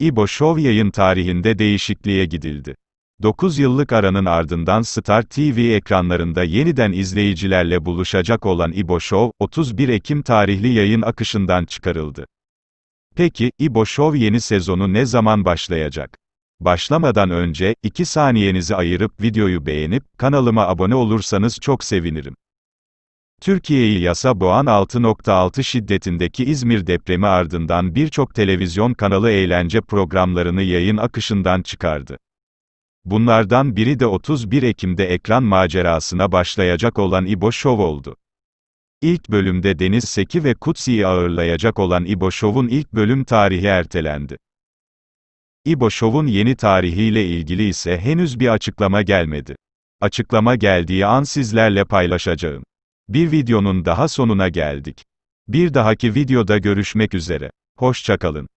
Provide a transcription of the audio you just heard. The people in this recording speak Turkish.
İbo Show yayın tarihinde değişikliğe gidildi. 9 yıllık aranın ardından Star TV ekranlarında yeniden izleyicilerle buluşacak olan İbo Show, 31 Ekim tarihli yayın akışından çıkarıldı. Peki, İbo Show yeni sezonu ne zaman başlayacak? Başlamadan önce, 2 saniyenizi ayırıp videoyu beğenip, kanalıma abone olursanız çok sevinirim. Türkiye'yi yasa boğan 6.6 şiddetindeki İzmir depremi ardından birçok televizyon kanalı eğlence programlarını yayın akışından çıkardı. Bunlardan biri de 31 Ekim'de ekran macerasına başlayacak olan İbo Show oldu. İlk bölümde Deniz Seki ve Kutsi'yi ağırlayacak olan İbo Show'un ilk bölüm tarihi ertelendi. İbo Show'un yeni tarihiyle ilgili ise henüz bir açıklama gelmedi. Açıklama geldiği an sizlerle paylaşacağım. Bir videonun daha sonuna geldik. Bir dahaki videoda görüşmek üzere. Hoşçakalın.